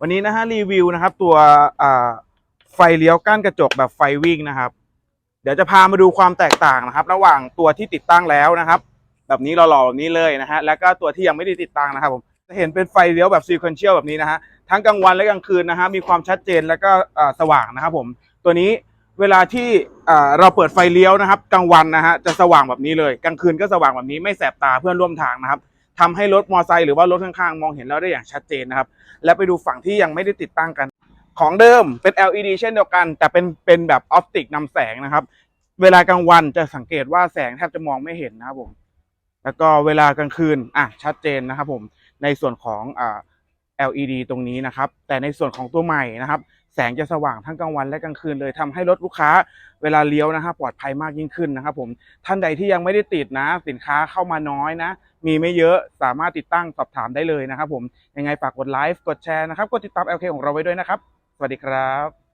วันนี้นะฮะรีวิวนะครับ ตัวไฟเลี้ยวกั้นกระจกแบบไฟวิ่งนะครับ เดี๋ยวจะพามาดูความแตกต่างนะครับ ระหว่างตัวที่ติดตั้งแล้วนะครับ แบบนี้หล่อๆแบบนี้เลยนะฮะแล้วก็ตัวที่ยังไม่ได้ติดตั้งนะครับผมจะเห็นเป็นไฟเลี้ยวแบบซีเควนเชียลแบบนี้นะฮะทั้งกลางวันและกลางคืนนะฮะมีความชัดเจนแล้วก็สว่างนะครับผมตัวนี้เวลาที่เราเปิดไฟเลี้ยวนะครับกลางวันนะฮะจะสว่างแบบนี้เลยกลางคืนก็สว่างแบบนี้ไม่แสบตาเพื่อนร่วมทางนะครับ ทำให้รถมอเตอร์ไซค์หรือว่ารถข้างๆ มองเห็นเราได้อย่างชัดเจนนะครับ แล้วไปดูฝั่งที่ยังไม่ได้ติดตั้งกัน ของเดิมเป็น LED เช่นเดียวกัน แต่เป็นเป็นแบบออปติกนำแสงนะครับ เวลากลางวันจะสังเกตว่าแสงแทบจะมองไม่เห็นนะครับผม แล้วก็เวลากลางคืนอะชัดเจนนะครับผมในส่วนของอ่า LED ตรงนี้นะครับ แต่ในส่วนของตัวใหม่นะครับ แสงจะสว่างทั้งกลางวันและกลางคืนเลยทำให้รถลูกค้าเวลาเลี้ยวนะฮะปลอดภัยมากยิ่งขึ้นนะครับ ผมท่านใดที่ยังไม่ได้ติดนะ สินค้าเข้ามาน้อยนะ มีไม่เยอะสามารถติดตั้งสอบถามได้เลยนะครับ ผมยังไงฝากกดไลค์กดแชร์นะครับกดติดตาม LK ของเราไว้ด้วยนะครับ สวัสดีครับ